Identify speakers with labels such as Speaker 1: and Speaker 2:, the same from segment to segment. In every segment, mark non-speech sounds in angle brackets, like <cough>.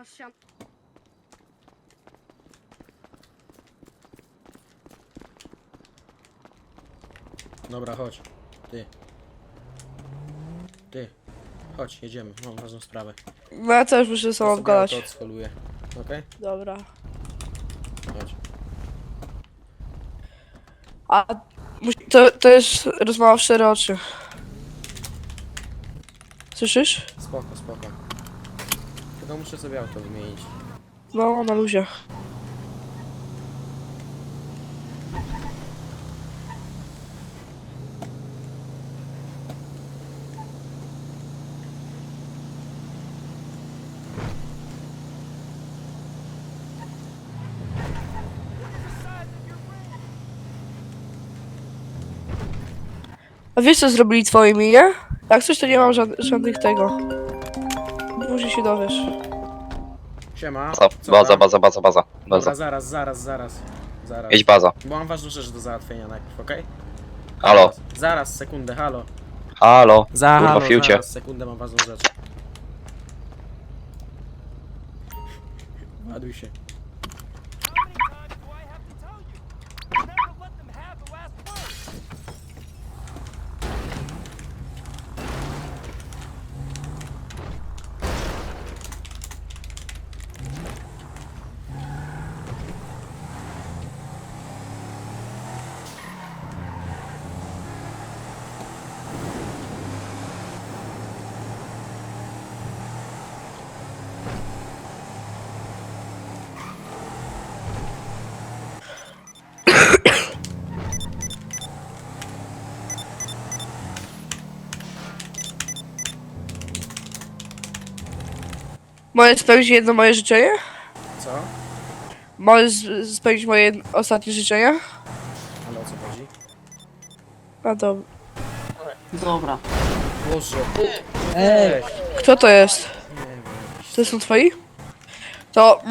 Speaker 1: Masz sian.
Speaker 2: Dobra, chodź. Ty. Ty. Chodź, jedziemy. Mam ważną sprawę.
Speaker 3: No ja też muszę ze
Speaker 2: To
Speaker 3: sobą
Speaker 2: sobie
Speaker 3: gadać.
Speaker 2: auto odscholuję. Okej?
Speaker 3: Dobra.
Speaker 2: Chodź.
Speaker 3: A to, to jest rozmowa w cztery oczy. Słyszysz?
Speaker 2: Muszę sobie auto wymienić.
Speaker 3: No, na luzie. A wiesz co zrobili twoimi, nie? Jak coś to nie mam żad żadnych tego. Może się dowiesz.
Speaker 2: Siema.
Speaker 4: Baza,
Speaker 2: Co
Speaker 4: baza,
Speaker 2: tam?
Speaker 4: baza, baza, baza,
Speaker 2: Dobra,
Speaker 4: baza.
Speaker 2: zaraz, zaraz, zaraz. Zaraz.
Speaker 4: Jedź baza.
Speaker 2: Bo mam ważną rzecz do załatwienia najpierw, okej?
Speaker 4: Halo,
Speaker 2: Zaraz, Zaraz, sekundę, halo.
Speaker 4: halo.
Speaker 2: Za
Speaker 4: Kurwa,
Speaker 2: halo,
Speaker 4: fiucie.
Speaker 2: zaraz, sekundę, mam ważną rzecz. Ładuj się.
Speaker 3: Możesz spełnić jedno moje życzenie?
Speaker 2: Co?
Speaker 3: Możesz spełnić moje ostatnie życzenie?
Speaker 2: Ale o co chodzi?
Speaker 3: A dobra.
Speaker 5: Dobra.
Speaker 2: Boże.
Speaker 5: Ej,
Speaker 3: Kto to jest?
Speaker 2: Nie wiem.
Speaker 3: To są twoi? To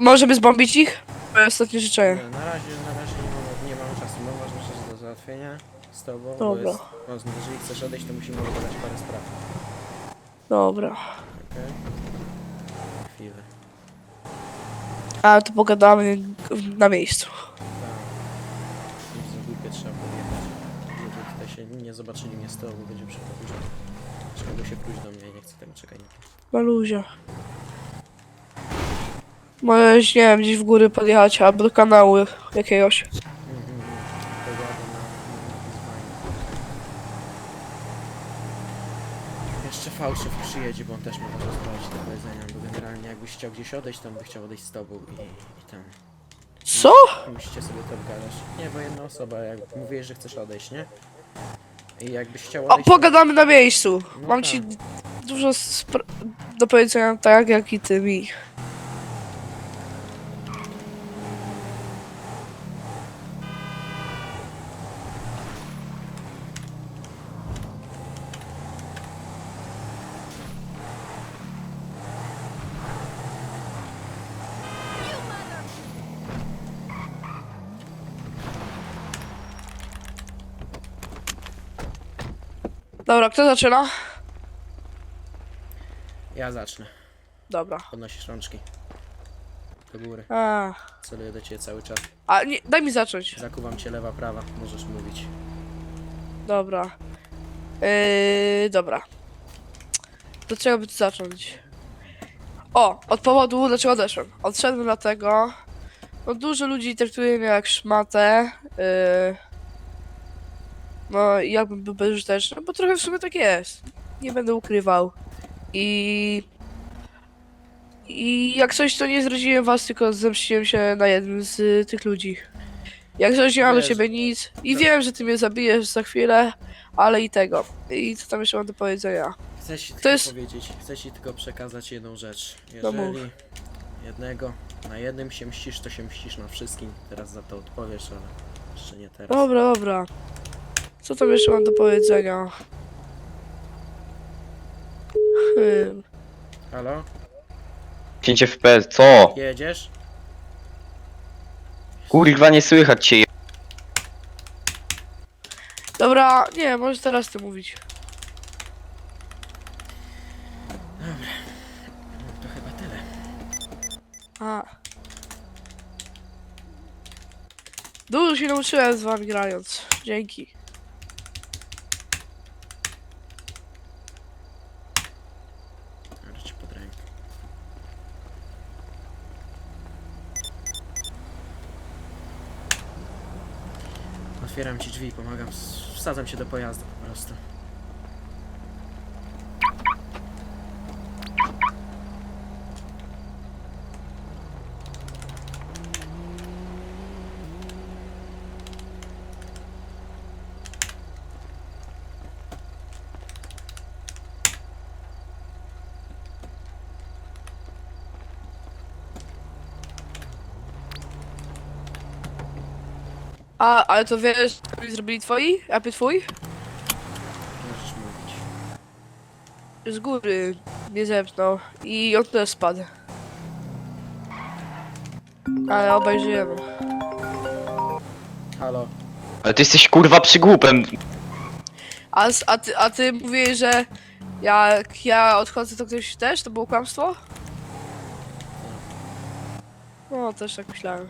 Speaker 3: możemy zbombić ich? Moje ostatnie życzenie.
Speaker 2: Nie, na razie, na razie nie mam, nie mam czasu. Mam ważną rzecz do załatwienia z tobą, bo
Speaker 3: Dobra.
Speaker 2: jest ważne. Jeżeli chcesz odejść, to musimy odebrać parę spraw.
Speaker 3: Dobra.
Speaker 2: Okej? Chwilę.
Speaker 3: A to pogadamy na miejscu.
Speaker 2: Tak. Nic za głupie trzeba podjechać. Żeby tutaj się nie zobaczyli mnie z tyłu, bo będzie przepowiedź. Trzeba się pójść do mnie i nie chcę tego czekać.
Speaker 3: Na luzie. Możesz, nie wiem, gdzieś w góry podjechać albo do kanału jakiegoś.
Speaker 2: Mhm. Pojadę na, na wyzwanie. Jeszcze fałszyw przyjedzie, bo on też ma powiedzenia, bo jakbyś chciał gdzieś odejść, to on by chciał odejść z tobą i, i tam.
Speaker 3: Co?
Speaker 2: Musicie sobie to obgadać. Nie, bo jedna osoba, jak mówiłeś, że chcesz odejść, nie? I jakbyś chciał
Speaker 3: O,
Speaker 2: odejść...
Speaker 3: pogadamy na miejscu.
Speaker 2: No
Speaker 3: Mam
Speaker 2: tak.
Speaker 3: ci dużo spra- do powiedzenia, tak jak i ty mi. Dobra, kto zaczyna?
Speaker 2: Ja zacznę.
Speaker 3: Dobra.
Speaker 2: Podnosisz rączki. Do góry.
Speaker 3: A,
Speaker 2: Celuję do ciebie cały czas.
Speaker 3: a nie, daj mi zacząć.
Speaker 2: Zakuwam cię lewa, prawa. Możesz mówić.
Speaker 3: Dobra. Yy, dobra. Do czego by tu zacząć? O, od powodu, dlaczego odeszłem. Odszedłem dlatego, no dużo ludzi traktuje mnie jak szmatę. Yy, no i jakbym był bezużyteczny, bo trochę w sumie tak jest. Nie będę ukrywał. I... I jak coś, to nie zdradziłem was, tylko zemściłem się na jednym z y, tych ludzi. Jak coś, nie mam do ciebie nic. I
Speaker 2: to-
Speaker 3: wiem, że ty mnie zabijesz za chwilę, ale i tego. I co tam jeszcze mam do powiedzenia?
Speaker 2: Chcę ci tylko
Speaker 3: jest-
Speaker 2: powiedzieć, chcę ci tylko przekazać jedną rzecz.
Speaker 3: No mów.
Speaker 2: Jeżeli jednego na jednym się mścisz, to się mścisz na wszystkim. Teraz za to odpowiesz, ale jeszcze nie teraz.
Speaker 3: Dobra, dobra. Co tam jeszcze mam do powiedzenia? Hmm.
Speaker 2: Halo?
Speaker 4: 5 FPS, co?
Speaker 2: Jedziesz?
Speaker 4: Kurwa, nie słychać cię.
Speaker 3: Dobra, nie, może teraz ty mówić.
Speaker 2: To chyba tyle.
Speaker 3: A. Dużo się nauczyłem z wami grając. Dzięki.
Speaker 2: Biorę cię pod rękę. Otwieram ci drzwi, pomagam, wsadzam się do pojazdu po prostu.
Speaker 3: A, ale to wiesz, co mi zrobili twoi? Apy twój?
Speaker 2: Możesz mówić.
Speaker 3: Z góry mnie zepnął i on też spadł. Ale obaj żyjemy.
Speaker 2: Halo,
Speaker 4: Ale ty jesteś kurwa przygłupem.
Speaker 3: A, s- a, ty, a ty mówiłeś, że jak ja odchodzę, to ktoś też? To było kłamstwo? No, też tak myślałem.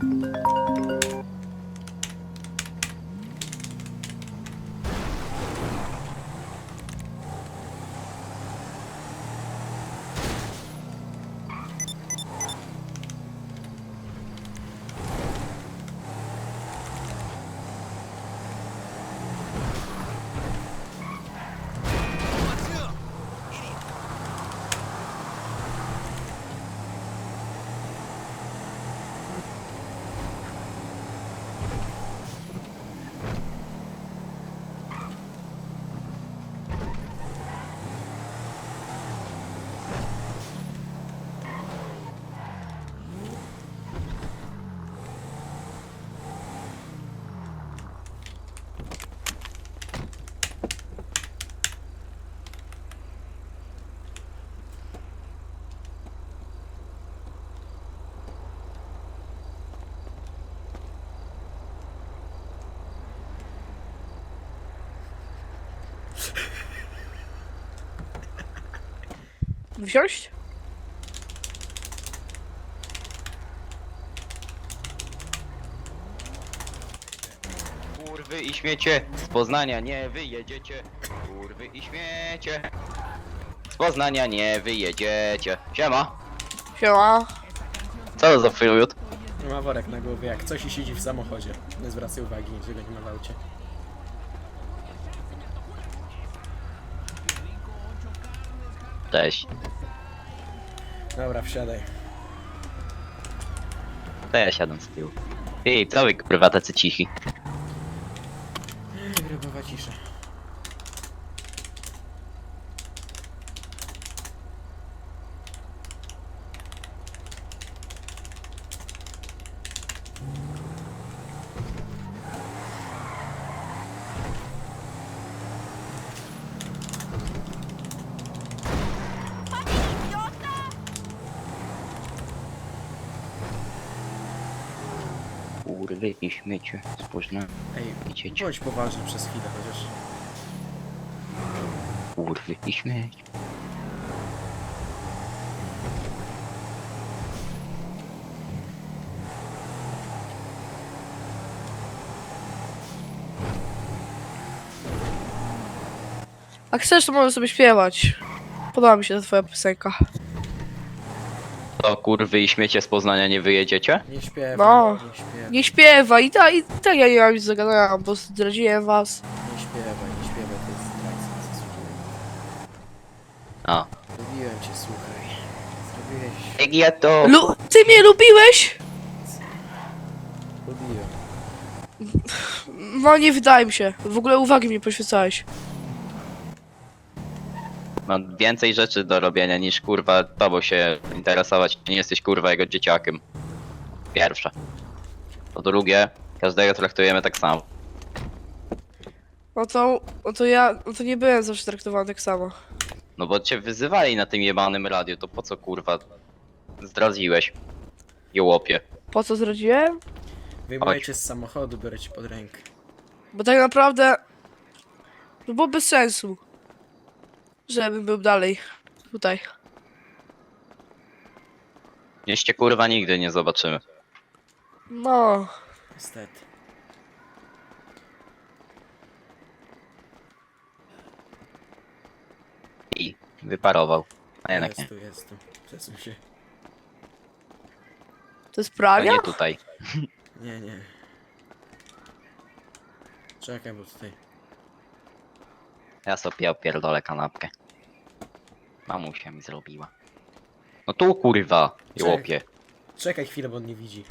Speaker 3: Thank you. Wziąć?
Speaker 4: Kurwy i śmiecie. Z Poznania nie wyjedziecie. Kurwy i śmiecie. Z Poznania nie wyjedziecie. Siema.
Speaker 3: Siema.
Speaker 4: Co to za filiut?
Speaker 2: ma worek na głowie, jak coś i siedzi w samochodzie. Nie zwracaj uwagi, że go nie ma w aucie.
Speaker 4: Cześć.
Speaker 2: Dobra, wsiadaj.
Speaker 4: To ja siadam z tyłu. Ej, co wy kurwa tacy cichi? Kurwy i śmiecie. Z Poznania
Speaker 2: Ej,
Speaker 4: Idziecie.
Speaker 2: bądź poważny przez chwilę chociaż.
Speaker 4: Kurwy i śmiecie.
Speaker 3: A chcesz, to możesz sobie śpiewać. Podoba mi się ta twoja piosenka.
Speaker 4: To kurwy i śmiecie z Poznania nie wyjedziecie?
Speaker 2: Nie śpiewaj,
Speaker 3: No.
Speaker 2: nie śpiewaj,
Speaker 3: Nie śpiewa i tak, i tak ja nie mam nic do gadania, bo zdradziłem was.
Speaker 2: nie śpiewaj, nie śpiewaj, to jest zdrajca, zasługiłem.
Speaker 4: A.
Speaker 2: Lubiłem cię, słuchaj. Zrobiłeś...
Speaker 4: Jak ja to...
Speaker 3: Lu ty mnie lubiłeś?
Speaker 2: Lubiłem.
Speaker 3: No nie wydaje mi się. W ogóle uwagi mnie poświęcałeś.
Speaker 4: Mam więcej rzeczy do robienia niż kurwa tobą się interesować. Nie jesteś kurwa jego dzieciakiem. Pierwsze. Po drugie, każdego traktujemy tak samo.
Speaker 3: No to, no to ja, no to nie byłem zawsze traktowany tak samo.
Speaker 4: No bo cię wyzywali na tym jebanym radiu, to po co kurwa zdradziłeś? Jołopie.
Speaker 3: Po co
Speaker 4: Chodź.
Speaker 2: cię z samochodu, biorę cię pod rękę.
Speaker 3: Bo tak naprawdę... To było bez sensu. Żebym był dalej. Tutaj.
Speaker 4: Mieście kurwa nigdy nie zobaczymy.
Speaker 3: No.
Speaker 2: Niestety.
Speaker 4: I wyparował. A jednak nie.
Speaker 2: jest tu, jest tu. Przesuń się.
Speaker 3: To jest
Speaker 4: To
Speaker 3: prawie?
Speaker 4: nie tutaj.
Speaker 2: Nie, nie. Czekaj, bo tutaj.
Speaker 4: Ja sobie opierdolę kanapkę. Mamusia mi zrobiła. No tu kurwa, łopie.
Speaker 2: Czekaj chwilę, bo on nie widzi.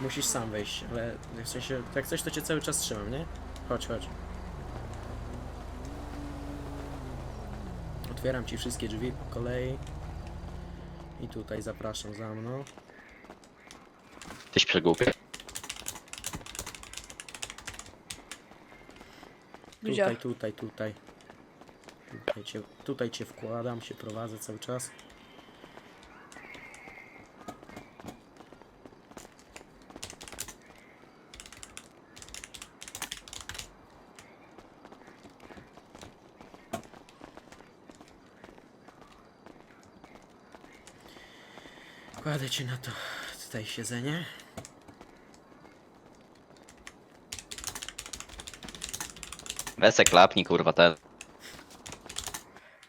Speaker 2: Musisz sam wejść, ale w sensie, jak coś to cię cały czas trzymam, nie? Chodź, chodź. Otwieram ci wszystkie drzwi po kolei. I tutaj zapraszam za mną.
Speaker 4: Tyś przegłupie.
Speaker 3: Gdzie?
Speaker 2: Tutaj, tutaj, tutaj. Tutaj cię, tutaj cię wkładam, się prowadzę cały czas. Kładę cię na to tutaj siedzenie.
Speaker 4: Wesek klapni kurwa ten.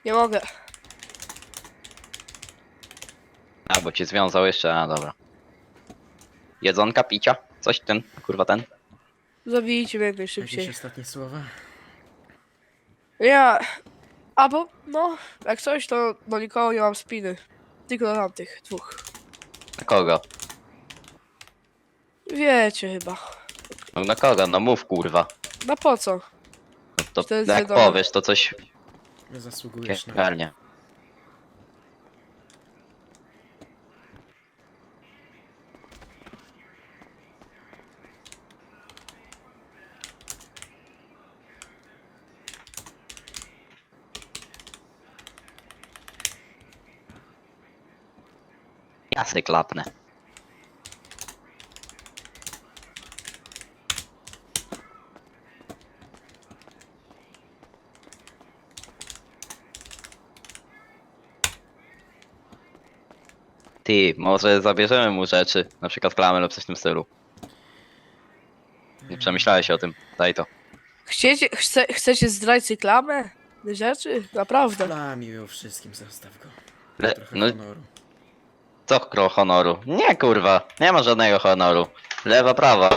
Speaker 3: Nie mogę.
Speaker 4: A, bo cię związał jeszcze, a dobra. Jedzonka, picia? Coś ten, kurwa ten?
Speaker 3: Zabijcie mnie jak
Speaker 2: Jakieś
Speaker 3: najszybciej.
Speaker 2: ostatnie słowa?
Speaker 3: Ja... Albo, no, jak coś, to do nikogo nie mam spiny. Tylko do tamtych dwóch.
Speaker 4: Na kogo?
Speaker 3: Wiecie chyba.
Speaker 4: No na kogo? No mów kurwa.
Speaker 3: No po co?
Speaker 4: To
Speaker 3: To jest
Speaker 4: jak
Speaker 3: wiadomo.
Speaker 4: powiesz, to coś
Speaker 2: Nie zasługujesz na to.
Speaker 4: klapnę. Ty, może zabierzemy mu rzeczy, na przykład klamę lub coś w tym stylu. Nie przemyślałeś o tym, daj to.
Speaker 3: Chcecie, chce, chcecie zdrajcy klamę? Te Rzeczy? Naprawdę.
Speaker 2: Dla miło wszystkim, zostaw go.
Speaker 4: Le,
Speaker 2: Trochę
Speaker 4: no
Speaker 2: honoru.
Speaker 4: co kro honoru? Nie kurwa, nie ma żadnego honoru. Lewa, prawa.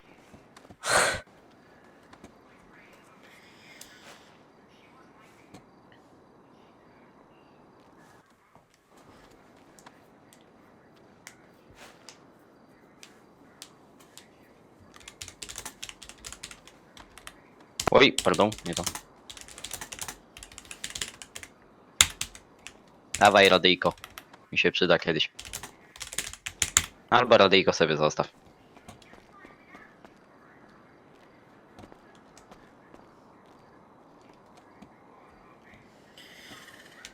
Speaker 4: Oj, pardon, nie to. Dawaj radyjko. Mi się przyda kiedyś. Albo radyjko sobie zostaw.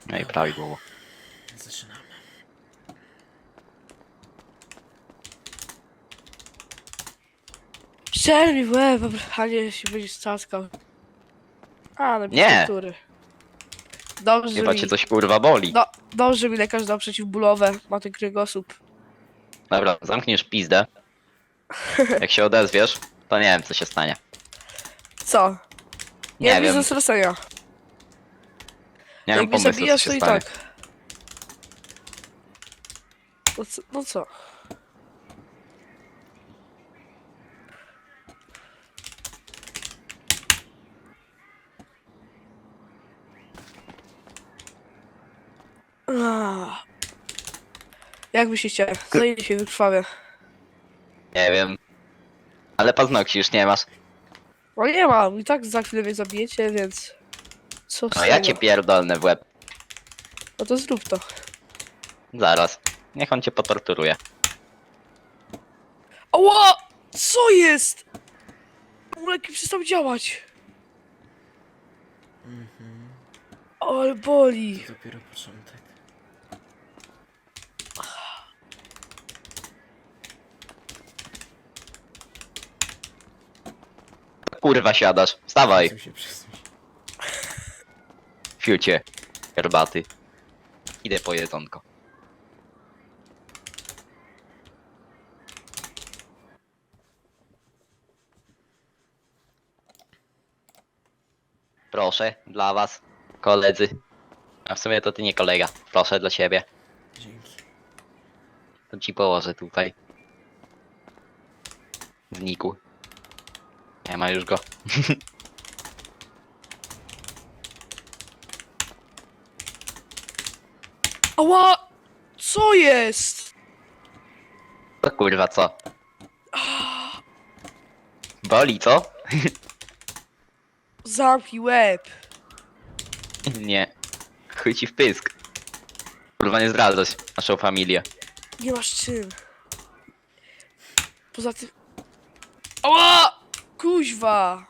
Speaker 4: No i prawidłowo.
Speaker 2: Zaczynamy.
Speaker 3: Strzel w łeb, a nie się będzie staskał. A, no
Speaker 4: Nie.
Speaker 3: Dobrze
Speaker 4: Chyba
Speaker 3: mi,
Speaker 4: cię coś kurwa boli.
Speaker 3: do, dobrze mi lekarz dał przeciwbólowe, ma ten kręgosłup.
Speaker 4: Dobra, zamkniesz pizdę. Jak się odezwiesz, to nie wiem co się stanie.
Speaker 3: Co?
Speaker 4: Nie
Speaker 3: Nie,
Speaker 4: wiem.
Speaker 3: wiem. stracenia.
Speaker 4: Nie mam
Speaker 3: Jak mnie
Speaker 4: pomysłu co
Speaker 3: zabijasz,
Speaker 4: się
Speaker 3: to i
Speaker 4: stanie.
Speaker 3: tak. No co? No co? Ah. Jak myślicie? Za ile się wykrwawię?
Speaker 4: Nie wiem. Ale paznokci już nie masz.
Speaker 3: No nie mam, i tak za chwilę mnie zabijecie, więc... Co z
Speaker 4: No ja
Speaker 3: tego?
Speaker 4: cię pierdolnę w łeb.
Speaker 3: No to zrób to.
Speaker 4: Zaraz. Niech on cię potorturuje.
Speaker 3: Ała! Co jest? Uleki przestał działać.
Speaker 2: Mhm.
Speaker 3: Ale boli.
Speaker 2: Dopiero początek.
Speaker 4: Kurwa siadasz. Wstawaj.
Speaker 2: Przesuń się, przesuń się.
Speaker 4: Fiucie. Herbaty. Idę po jedzonko. Proszę, dla was, koledzy. A w sumie to ty nie kolega. Proszę dla ciebie.
Speaker 2: Dzięki.
Speaker 4: To ci położę tutaj. Znikł. Nie ma już go. <laughs>
Speaker 3: Ała! Co jest?
Speaker 4: To kurwa co? Boli co? <laughs>
Speaker 3: Zamknij łeb. <laughs>
Speaker 4: Nie. Chuj ci w pysk. Kurwa nie zdradzać naszą familię.
Speaker 3: Nie masz czym. Poza tym... Ała! Kuźwa!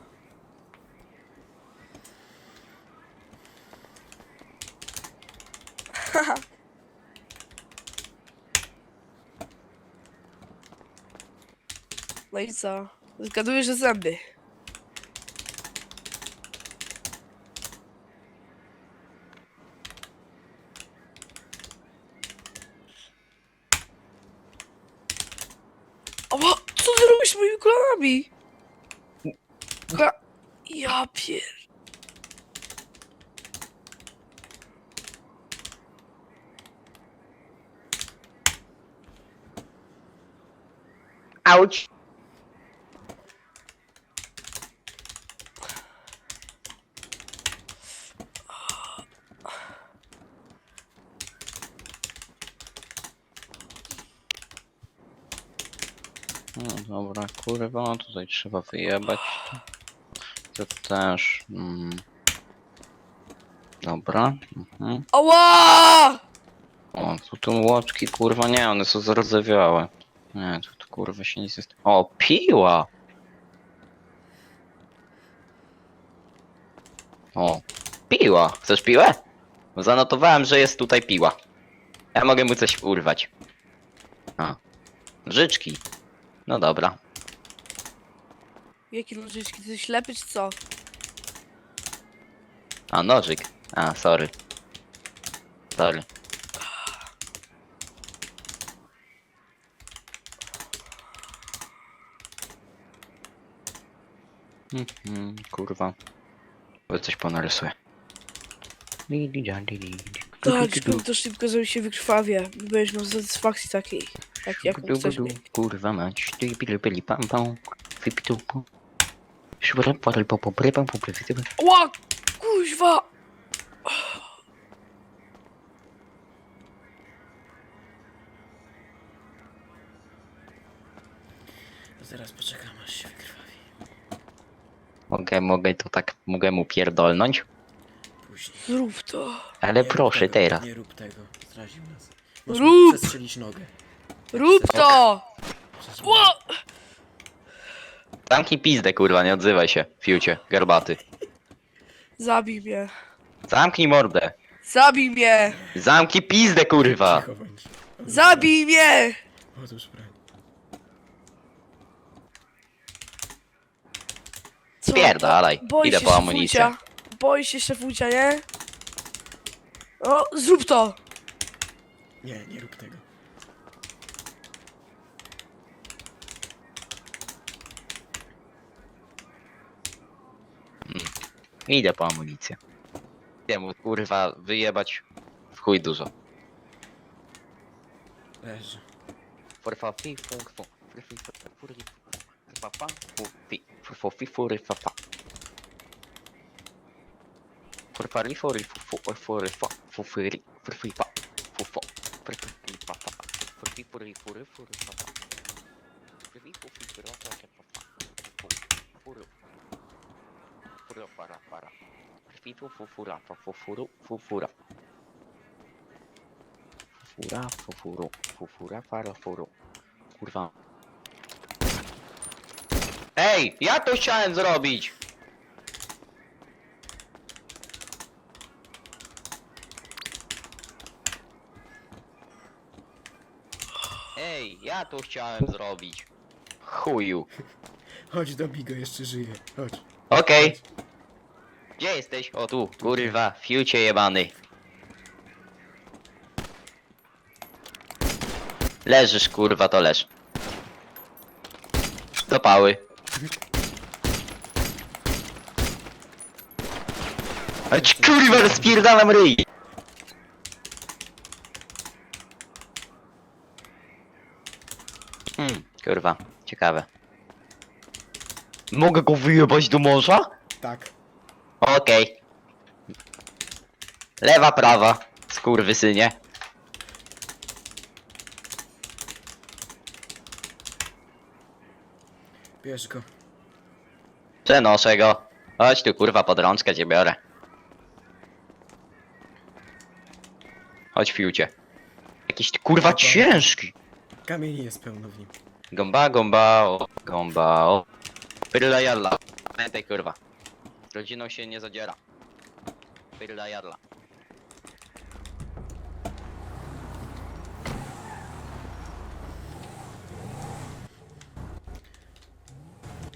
Speaker 3: <laughs> No i co? Zgaduję, że zęby. Ała, co ty robisz z moimi kolanami? Kola... Ja pier...
Speaker 4: Auć! No dobra, kurwa, tutaj trzeba wyjebać. To też. Mm. Dobra. Mhm.
Speaker 3: Ała!
Speaker 4: O, tu tu łoczki, kurwa, nie, one są zardzewiałe. Nie, tu, tu kurwa się nic jest. O, piła! O, piła! Chcesz piłę? Bo Zanotowałem, że jest tutaj piła. Ja mogę mu coś urwać. A. Życzki. No dobra.
Speaker 3: Jakie nożyczki, ty ślepy czy co?
Speaker 4: A, nożyk. A, sorry. Sorry. Mhm, kurwa. Bo coś ponarysuję. Li, li, da, li, li.
Speaker 3: Tak, szkoda to szybko, żeby się wykrwawię. Będziesz miał satysfakcji takiej, jak, jaką
Speaker 4: Du,
Speaker 3: chcesz
Speaker 4: du,
Speaker 3: mieć.
Speaker 4: Kurwa mać. Ty, pili, pili, pam, pam. Wypitu, pam. Szybra, parel, po, po, pre, pam, po, pre, ty,
Speaker 3: Ła! Kuźwa!
Speaker 2: Teraz poczekam aż się wykrwawi.
Speaker 4: Mogę, mogę to tak, mogę mu pierdolnąć?
Speaker 2: Później.
Speaker 3: Zrób to.
Speaker 4: Ale
Speaker 2: Nie rób
Speaker 4: proszę
Speaker 2: tego,
Speaker 4: teraz.
Speaker 2: Nie rób tego. Zraził nas.
Speaker 3: Rób!
Speaker 2: mu przestrzelić nogę.
Speaker 3: Rób to! Ła!
Speaker 4: Zamknij pizdę, kurwa, nie odzywaj się, fiucie, garbaty.
Speaker 3: Zabij mnie.
Speaker 4: Zamknij mordę.
Speaker 3: Zabij mnie!
Speaker 4: Zamknij pizdę, kurwa.
Speaker 2: Cicho bądź. Otóż
Speaker 3: Zabij mnie!
Speaker 2: broń. Otóż broń.
Speaker 3: Co?
Speaker 4: Pierdalaj,
Speaker 3: Boisz
Speaker 4: idę
Speaker 3: się
Speaker 4: po amunicję.
Speaker 3: szefuncia? Boisz się szefuncia, nie? O, zrób to!
Speaker 2: Nie, nie rób tego.
Speaker 4: Idę po amunicję. Jemu kurwa wyjebać w chuj dużo.
Speaker 2: Leży.
Speaker 4: Furfa fi fur fu furfi furfi furfa fa furfi furfi furfa fa furfa li furfi furfa furfa furfi furfi fa furfa furfi fa fa furfi furfi furfi furfa fa furfi furfi furfa fa furfi furfi for para para for fi for for for fa for for for for Fura, fufuru, fufura, fara, furu. Kurwa. Ej, ja to chciałem zrobić! Ej, ja to chciałem zrobić. Chuju.
Speaker 2: Chodź do Bigo, jeszcze żyje. Chodź.
Speaker 4: Okej. Gdzie jesteś? O tu, kurwa, fiucie jebany. Leżysz, kurwa, to leż. Do pały. A ci kurwa, rozpierdalam ryj! Hmm, kurwa, ciekawe. Mogę go wyjebać do morza?
Speaker 2: Tak.
Speaker 4: Okej. Lewa, prawa, skurwysynie.
Speaker 2: Bierz go.
Speaker 4: Przenoszę go. Chodź tu kurwa pod rączkę cię biorę. Chodź fiucie. Jakiś ty, kurwa ciężki.
Speaker 2: Kamieni jest pełno w nim.
Speaker 4: Gomba, gomba, o, gomba, o. Pyrla jadla. Pamiętaj kurwa. Rodziną się nie zadziera. Pyrla jadla.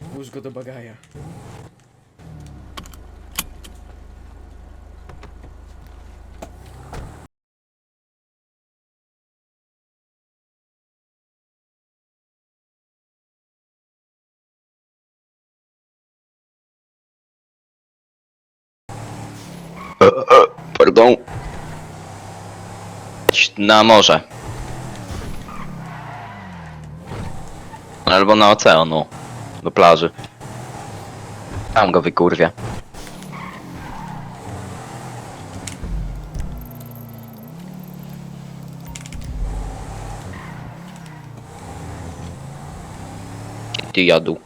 Speaker 2: Włóż go do bagaja.
Speaker 4: Pardon. Na morze. Albo na oceanu. Do plaży. Tam go wykurwie. Ty jadu.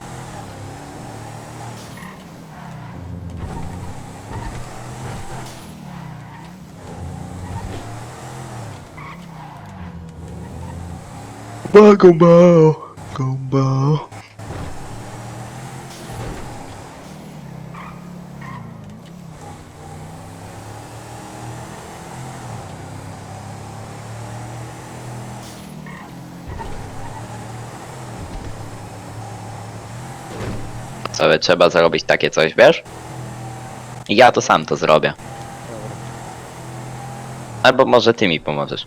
Speaker 4: Gomba, gomba, gomba. Sobie trzeba zrobić takie coś, wiesz? Ja to sam to zrobię. Albo może ty mi pomożesz.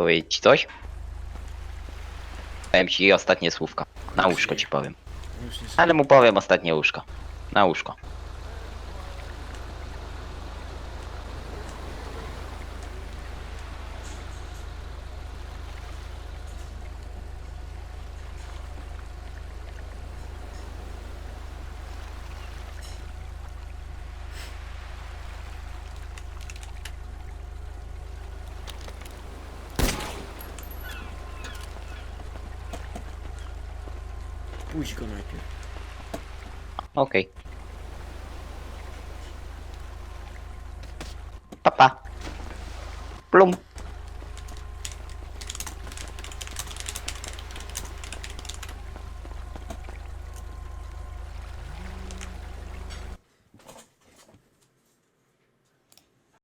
Speaker 4: powiedzieć ci coś? Powiem ci ostatnie słówko. Na łóżko ci powiem.
Speaker 2: Już nie
Speaker 4: Ale mu powiem ostatnie łóżko. Na łóżko.
Speaker 2: Najpierw.
Speaker 4: Okej. Papa. Plum.